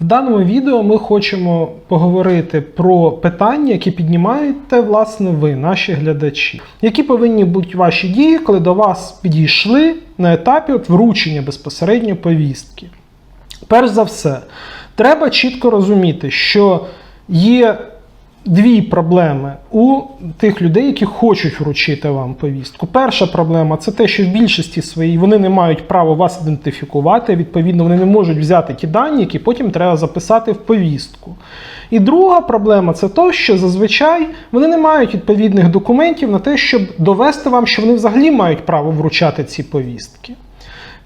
В даному відео ми хочемо поговорити про питання, які піднімаєте власне ви, наші глядачі. Які повинні бути ваші дії, коли до вас підійшли на етапі от вручення безпосередньо повістки? Перш за все, треба чітко розуміти, що є дві проблеми у тих людей, які хочуть вручити вам повістку. Перша проблема це те, що в більшості своїй вони не мають права вас ідентифікувати. Відповідно, вони не можуть взяти ті дані, які потім треба записати в повістку. І друга проблема це то, що зазвичай вони не мають відповідних документів на те, щоб довести вам, що вони взагалі мають право вручати ці повістки.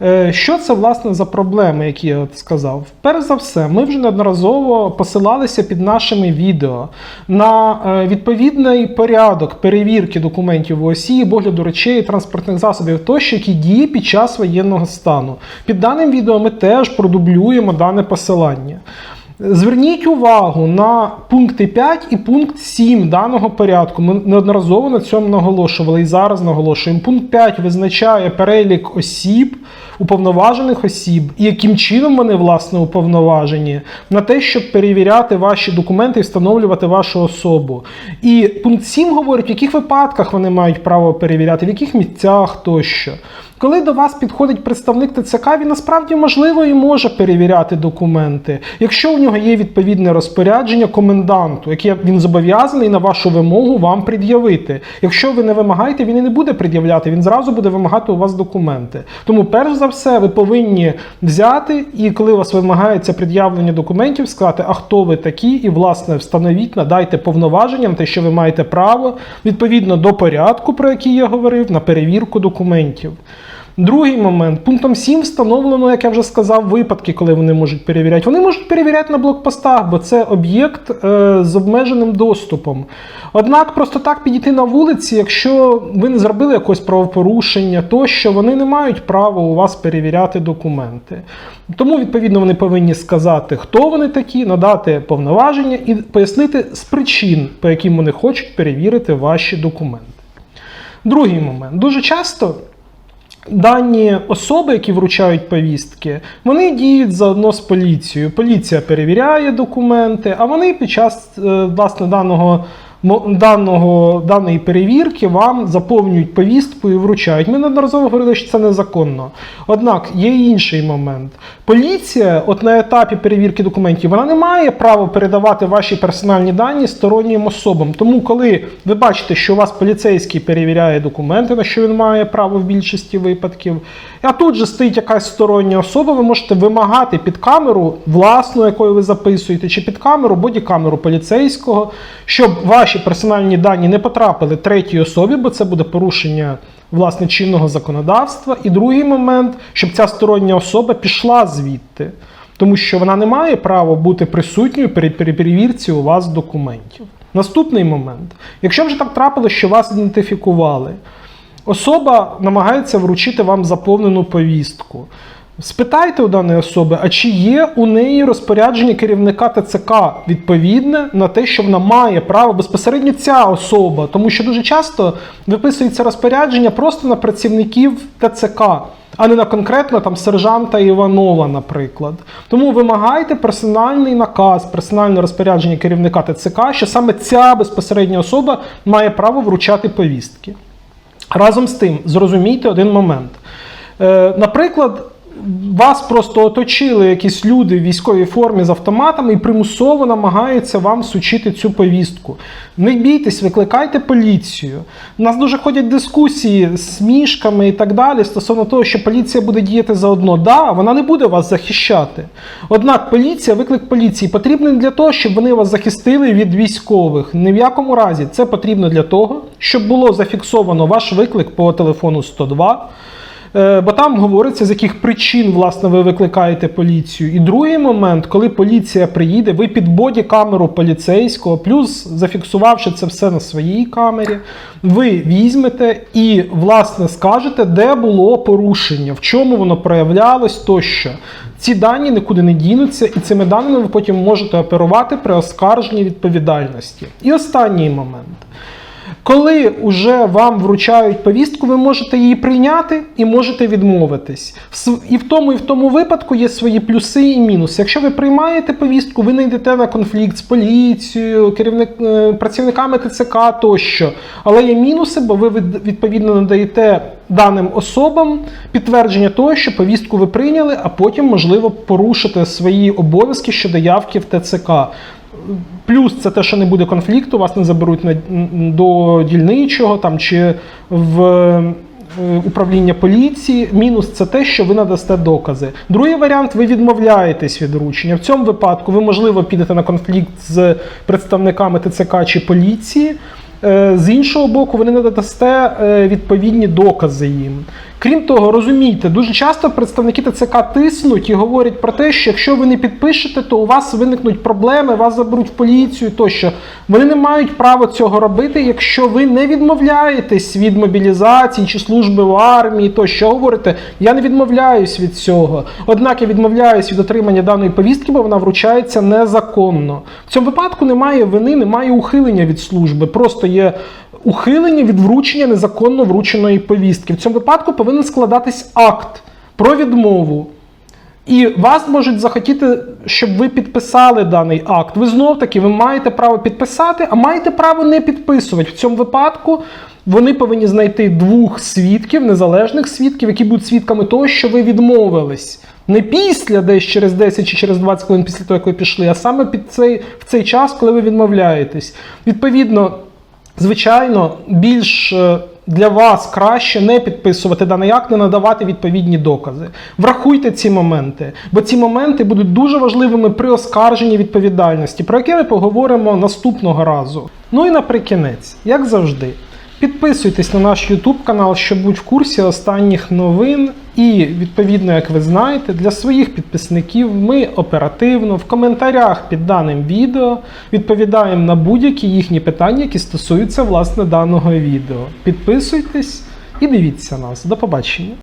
Е, Що це власне за проблеми, які я от сказав? Перш за все, ми вже неодноразово посилалися під нашими відео на е, відповідний порядок перевірки документів в ОСІ, огляду речей, транспортних засобів тощо, які діє під час воєнного стану. Під даним відео ми теж продублюємо дане посилання. Зверніть увагу на пункти 5 і пункт 7 даного порядку. Ми неодноразово на цьому наголошували і зараз наголошуємо. Пункт 5 визначає перелік осіб, уповноважених осіб, і яким чином вони власне уповноважені на те, щоб перевіряти ваші документи і встановлювати вашу особу. І пункт 7 говорить, в яких випадках вони мають право перевіряти, в яких місцях тощо. Коли до вас підходить представник ТЦК, він насправді можливо і може перевіряти документи, якщо у нього є відповідне розпорядження коменданту, яке він зобов'язаний на вашу вимогу вам пред'явити. Якщо ви не вимагаєте, він і не буде пред'являти, він зразу буде вимагати у вас документи. Тому, перш за все, ви повинні взяти і коли у вас вимагається пред'явлення документів, сказати, а хто ви такі, і власне встановіть, надайте повноваження на те, що ви маєте право відповідно до порядку, про який я говорив, на перевірку документів. Другий момент. Пунктом 7 встановлено, як я вже сказав, випадки, коли вони можуть перевіряти. Вони можуть перевіряти на блокпостах, бо це об'єкт е, з обмеженим доступом. Однак просто так підійти на вулиці, якщо ви не зробили якогось правопорушення, то що вони не мають права у вас перевіряти документи. Тому, відповідно, вони повинні сказати, хто вони такі, надати повноваження і пояснити з причин, по яким вони хочуть перевірити ваші документи. Другий момент. Дуже часто. Дані особи, які вручають повістки, вони діють заодно з поліцією. Поліція перевіряє документи, а вони під час е, власне даного. Даного, даної перевірки вам заповнюють повістку і вручають. Ми неодноразово говорили, що це незаконно. Однак є інший момент. Поліція, от на етапі перевірки документів, вона не має права передавати ваші персональні дані стороннім особам. Тому, коли ви бачите, що у вас поліцейський перевіряє документи, на що він має право в більшості випадків, а тут же стоїть якась стороння особа, ви можете вимагати під камеру власну, якою ви записуєте, чи під камеру, бодікамеру поліцейського, щоб ваші персональні дані не потрапили третій особі, бо це буде порушення власне чинного законодавства. І другий момент, щоб ця стороння особа пішла звідти, тому що вона не має права бути присутньою при при перевірці у вас документів. Наступний момент: якщо вже так трапилося, що вас ідентифікували, особа намагається вручити вам заповнену повістку. Спитайте у даної особи, а чи є у неї розпорядження керівника ТЦК відповідне на те, що вона має право безпосередньо ця особа, тому що дуже часто виписується розпорядження просто на працівників ТЦК, а не на конкретно там сержанта Іванова, наприклад. Тому вимагайте персональний наказ, персональне розпорядження керівника ТЦК, що саме ця безпосередня особа має право вручати повістки. Разом з тим, зрозумійте один момент. Е, наприклад, вас просто оточили якісь люди в військовій формі з автоматами і примусово намагаються вам всучити цю повістку. Не бійтесь, викликайте поліцію. У нас дуже ходять дискусії з мішками і так далі стосовно того, що поліція буде діяти заодно. Да, вона не буде вас захищати. Однак поліція, виклик поліції потрібен для того, щоб вони вас захистили від військових. Ні в якому разі це потрібно для того, щоб було зафіксовано ваш виклик по телефону 102. Е, Бо там говориться, з яких причин власне ви викликаєте поліцію. І другий момент, коли поліція приїде, ви під боді-камеру поліцейського, плюс зафіксувавши це все на своїй камері, ви візьмете і власне скажете, де було порушення, в чому воно проявлялось тощо. Ці дані нікуди не дінуться, і цими даними ви потім можете оперувати при оскарженні відповідальності. І останній момент. Коли вже вам вручають повістку, ви можете її прийняти і можете відмовитись. І в тому, і в тому випадку є свої плюси і мінуси. Якщо ви приймаєте повістку, ви не йдете на конфлікт з поліцією, керівник, е, працівниками ТЦК тощо. Але є мінуси, бо ви відповідно надаєте даним особам підтвердження того, що повістку ви прийняли, а потім, можливо, порушите свої обов'язки щодо явки в ТЦК. Плюс це те, що не буде конфлікту, вас не заберуть на, до дільничого там, чи в е, управління поліції. Мінус це те, що ви надасте докази. Другий варіант ви відмовляєтесь від вручення. В цьому випадку ви, можливо, підете на конфлікт з представниками ТЦК чи поліції. Е, З іншого боку, ви не надасте е, відповідні докази їм. Крім того, розумійте, дуже часто представники ТЦК тиснуть і говорять про те, що якщо ви не підпишете, то у вас виникнуть проблеми, вас заберуть в поліцію тощо. Вони не мають права цього робити, якщо ви не відмовляєтесь від мобілізації чи служби в армії, тощо говорите, я не відмовляюсь від цього. Однак я відмовляюсь від отримання даної повістки, бо вона вручається незаконно. В цьому випадку немає вини, немає ухилення від служби. Просто є ухилення від вручення незаконно врученої повістки. В цьому випадку повинен складатись акт про відмову. І вас можуть захотіти, щоб ви підписали даний акт. Ви знов таки ви маєте право підписати, а маєте право не підписувати. В цьому випадку вони повинні знайти двох свідків, незалежних свідків, які будуть свідками того, що ви відмовились. Не після, десь через 10 чи через 20 хвилин після того, як ви пішли, а саме під цей, в цей час, коли ви відмовляєтесь. Відповідно, звичайно, більш е, для вас краще не підписувати даний акт, не надавати відповідні докази. Врахуйте ці моменти, бо ці моменти будуть дуже важливими при оскарженні відповідальності, про яке ми поговоримо наступного разу. Ну і наприкінець, як завжди. Підписуйтесь на наш YouTube канал, щоб бути в курсі останніх новин. І, відповідно, як ви знаєте, для своїх підписників ми оперативно в коментарях під даним відео відповідаємо на будь-які їхні питання, які стосуються власне даного відео. Підписуйтесь і дивіться нас. До побачення.